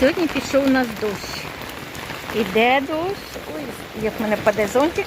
Сьогодні пішов у нас дощ. Іде дощ. Ой, як в мене паде зонтик.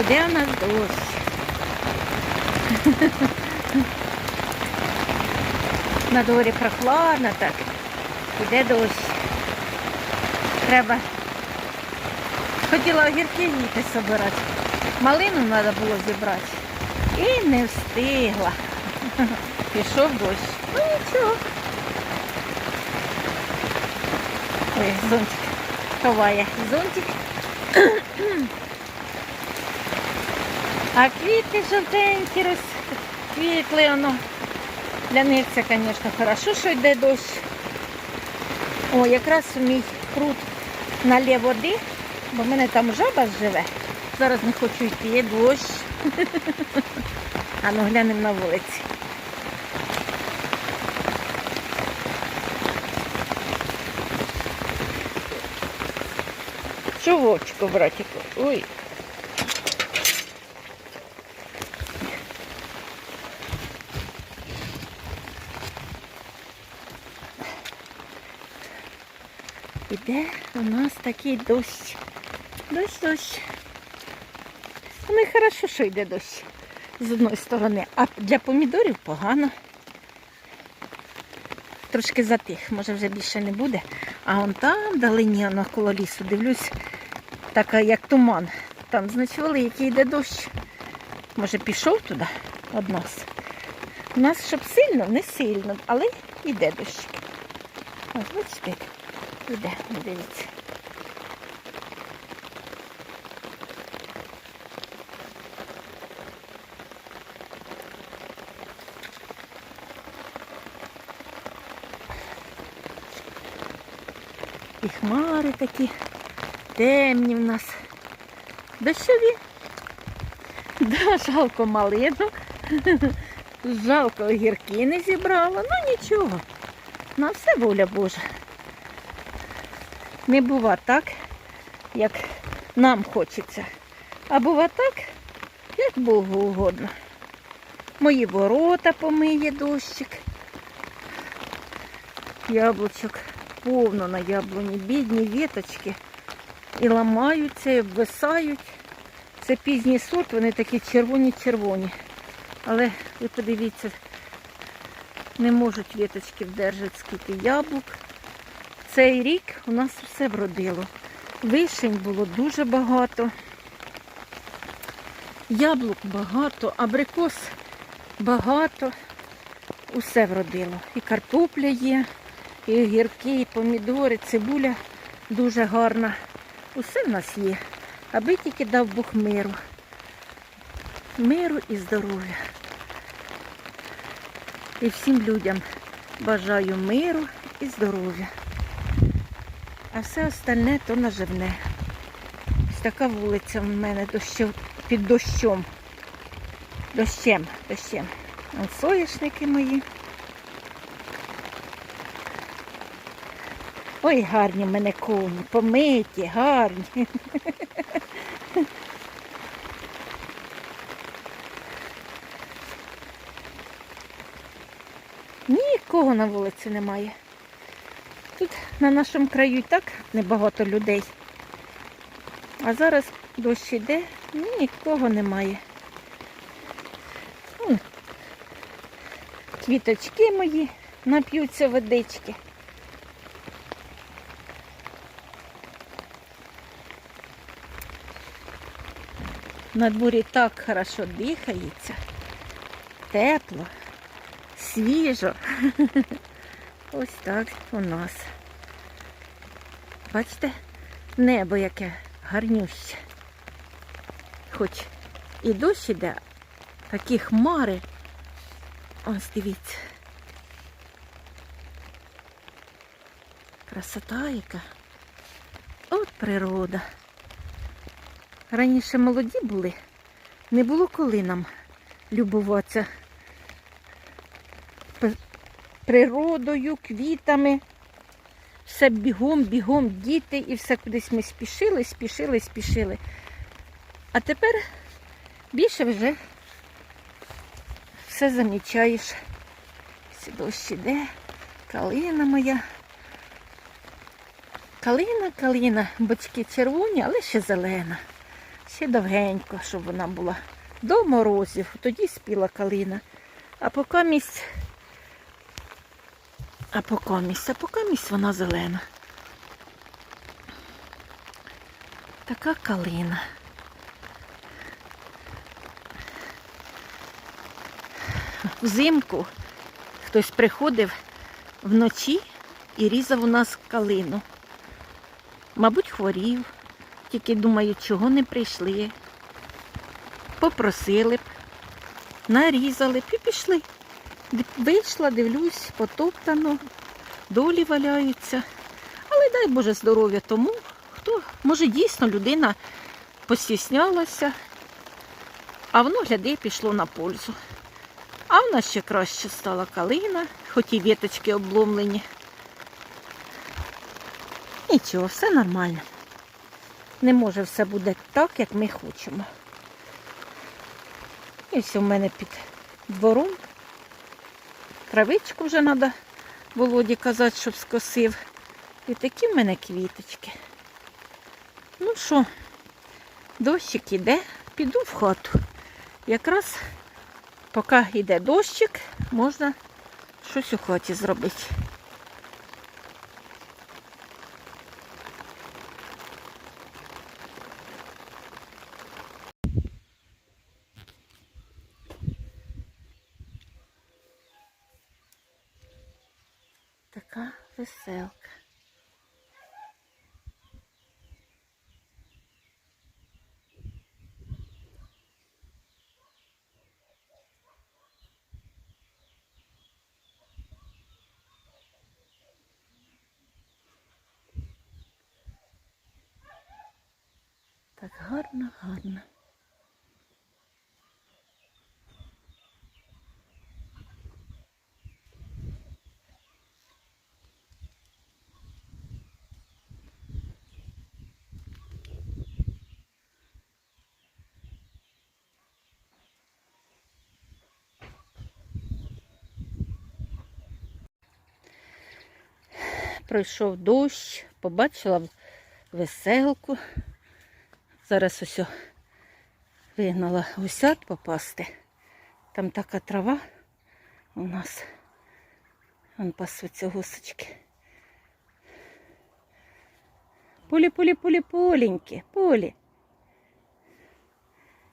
Іде у нас дощ. На дворі прохладно так. Іде дощ. Треба. Хотіла огірки їти собирати. Малину треба було зібрати. І не встигла. Пішов дощ. Ну нічого. Ой, зонтик. Ховає зонтик. А квіти жовтенькі розквітли воно. Для них це, звісно, хорошо, що йде дощ. О, якраз мій пруд налє води, бо в мене там жаба живе. Зараз не хочу йти, є дощ. А ну глянемо на вулиці. Чувочку, братику. Ой. Іде у нас такий дощ. Дощ, дощ. Ну і хорошо, що йде дощ з одної сторони, а для помідорів погано. Трошки затих, може вже більше не буде. А вон там вдалині, навколо лісу, дивлюсь, така як туман. Там, значить, великий йде дощ. Може пішов туди од нас. У нас щоб сильно, не сильно, але йде дощ. Ось, бачите, йде, дивіться. І хмари такі темні в нас. Дощові. Да, жалко малину. Жалко огірки не зібрала. Ну нічого. На все воля Божа. Не бува так, як нам хочеться. А бува так, як Богу угодно. Мої ворота помиє дощик. Яблучок повно на яблуні, бідні віточки. І ламаються, і обвисають. Це пізній сорт, вони такі червоні-червоні. Але ви подивіться, не можуть віточки вдержати скільки яблук. Цей рік у нас все вродило. Вишень було дуже багато. Яблук багато, абрикос багато. Усе вродило. І картопля є, і огірки, і помідори, цибуля дуже гарна. Усе в нас є. Аби тільки дав Бог миру. Миру і здоров'я. І всім людям бажаю миру і здоров'я. А все остальне то наживне. Ось така вулиця в мене дощу, під дощом. Дощем, дощем. Ось соняшники мої. Ой, гарні в мене коні, помиті, гарні. Нікого на вулиці немає. Тут на нашому краю і так небагато людей. А зараз дощ іде, нікого немає. Квіточки мої нап'ються водички. На дворі так хорошо дихається, тепло, свіжо. Ось так у нас. Бачите, небо яке гарнюще. Хоч і дощ іде, такі хмари. Ось дивіться. Красота яка. От природа. Раніше молоді були, не було коли нам любуватися природою, квітами. Все бігом, бігом, діти і все кудись ми спішили, спішили, спішили. А тепер більше вже все замічаєш. Ось дощ іде, калина моя. Калина, калина, бочки червоні, але ще зелена. Ще довгенько, щоб вона була. До морозів, тоді спіла калина. А поки місць, а поки місць, а поки місць вона зелена. Така калина. Взимку хтось приходив вночі і різав у нас калину. Мабуть, хворів, тільки думаю, чого не прийшли. Попросили б, нарізали б і пішли. Вийшла, дивлюсь, потоптано, долі валяються. Але дай Боже здоров'я тому, хто, може, дійсно людина постіснялася, а воно, гляди, пішло на пользу. А в нас ще краще стала калина, хоч і віточки обломлені. Нічого, все нормально. Не може все буде так, як ми хочемо. І все в мене під двором. Травичку вже треба Володі казати, щоб скосив. І такі в мене квіточки. Ну що, дощик іде, піду в хату. Якраз поки йде дощик, можна щось у хаті зробити. Така веселка. Так гарно, гарно. Пройшов дощ, побачила веселку. Зараз ось вигнала гусят попасти. Там така трава у нас. Вон пасуться гусочки. Полі, полі, полі, поленькі, полі.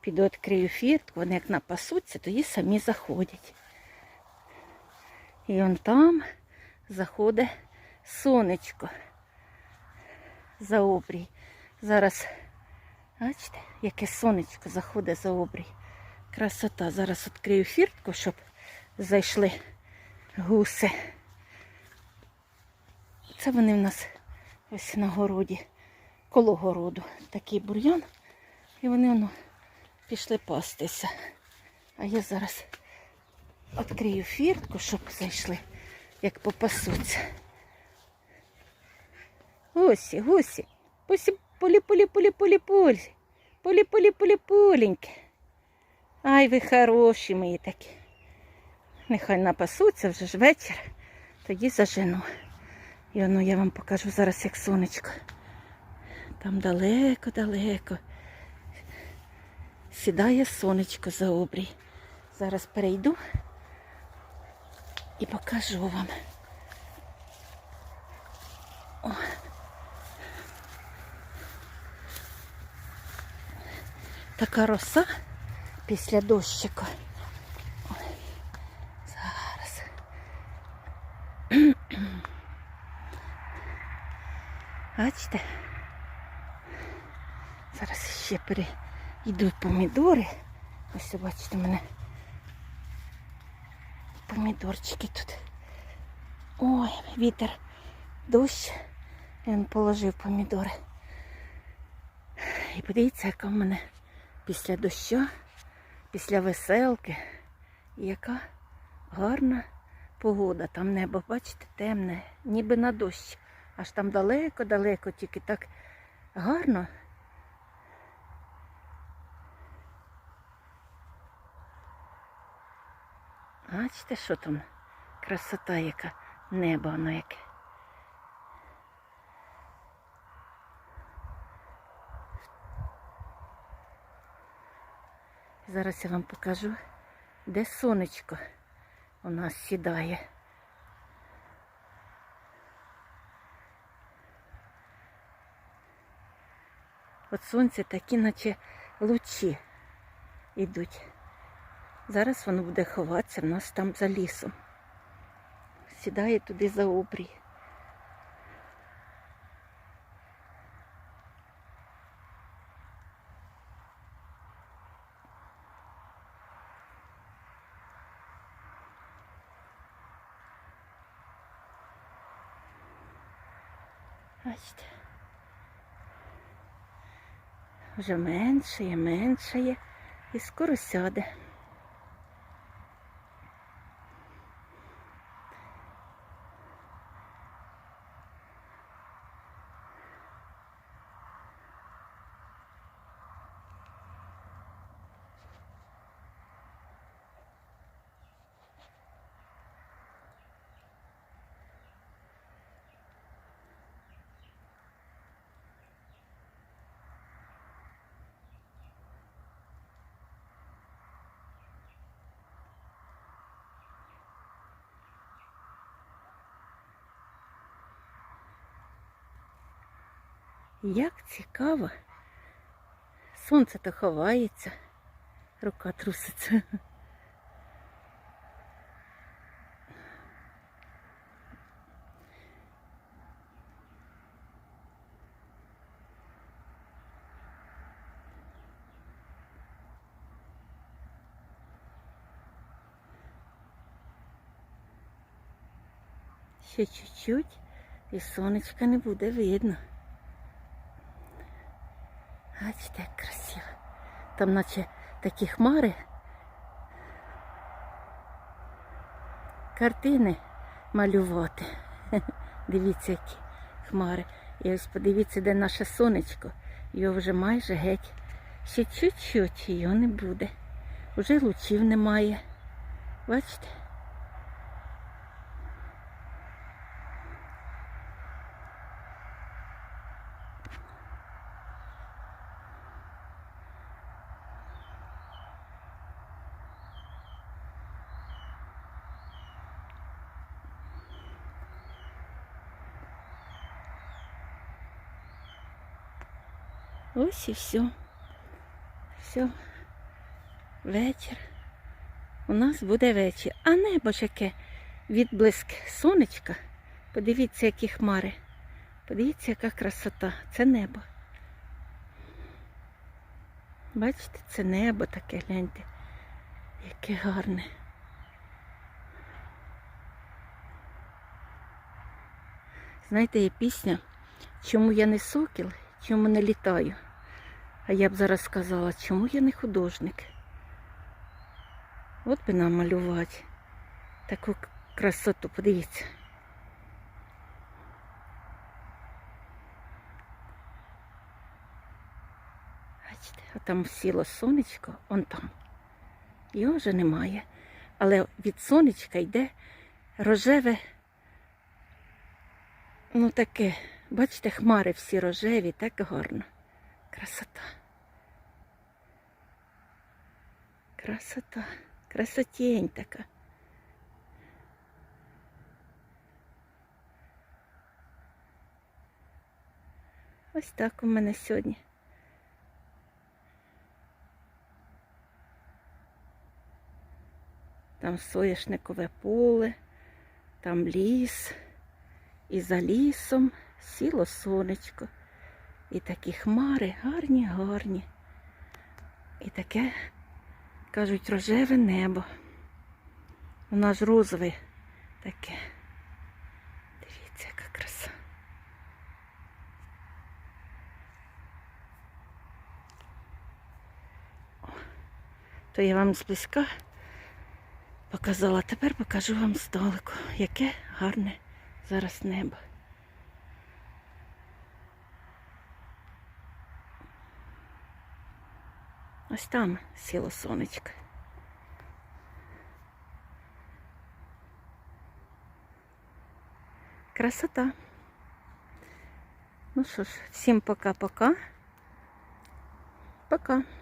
Піду відкрию фіртку, вони як напасуться, тоді самі заходять. І он там заходить сонечко за обрій. Зараз, бачите, яке сонечко заходить за обрій. Красота. Зараз відкрию фіртку, щоб зайшли гуси. Це вони в нас ось на городі, коло городу. Такий бур'ян. І вони воно пішли пастися. А я зараз відкрию фіртку, щоб зайшли, як попасуться. Гусі, гусі. Гусі полі, полі, полі, полі, полі. Полі, полі, полі, поленьки. Ай, ви хороші мої такі. Нехай напасуться вже ж вечір, тоді зажену. І воно я вам покажу зараз, як сонечко. Там далеко-далеко. Сідає сонечко за обрій. Зараз перейду і покажу вам. О. Така роса після дощику. Ой, Зараз. Бачите? Зараз ще перейдуть помідори. Ось бачите, у мене помідорчики тут. Ой, вітер, дощ. Він положив помідори. І подивіться, яка в мене після дощу, після веселки. Яка гарна погода. Там небо, бачите, темне, ніби на дощ. Аж там далеко-далеко, тільки так гарно. Бачите, що там? Красота яка, небо воно яке. Зараз я вам покажу, де сонечко у нас сідає. От сонце такі, наче лучі йдуть. Зараз воно буде ховатися в нас там за лісом. Сідає туди за обрій. Бачите. Вже меншає, меншає і скоро сяде. Як цікаво. Сонце то ховається, рука труситься. Ще чуть-чуть і сонечка не буде видно. Бачите, як красиво. Там наче такі хмари. Картини малювати. Дивіться, які хмари. І ось подивіться, де наше сонечко. Його вже майже геть. Ще чуть-чуть його не буде. Уже лучів немає. Бачите? Ось і все. Все. Вечір. У нас буде вечір. А небо ж яке відблиск сонечка. Подивіться, які хмари. Подивіться, яка красота. Це небо. Бачите, це небо таке, гляньте. Яке гарне. Знаєте, є пісня, чому я не сокіл, чому не літаю. А я б зараз сказала, чому я не художник. От би нам малювати таку красоту, подивіться. Бачите, а там сіло сонечко, он там. Його вже немає. Але від сонечка йде рожеве, ну таке, бачите, хмари всі рожеві, так гарно. Красота. Красота. Красотень така. Ось так у мене сьогодні. Там соняшникове поле, там ліс, і за лісом сіло сонечко. І такі хмари гарні, гарні. І таке, кажуть, рожеве небо. Воно ж розове таке. Дивіться, яка краса. О, то я вам зблизька показала. Тепер покажу вам здалеку, яке гарне зараз небо. Ось там сіло сонечко. Красота. Ну що ж, всім пока-пока. Пока. -пока. пока.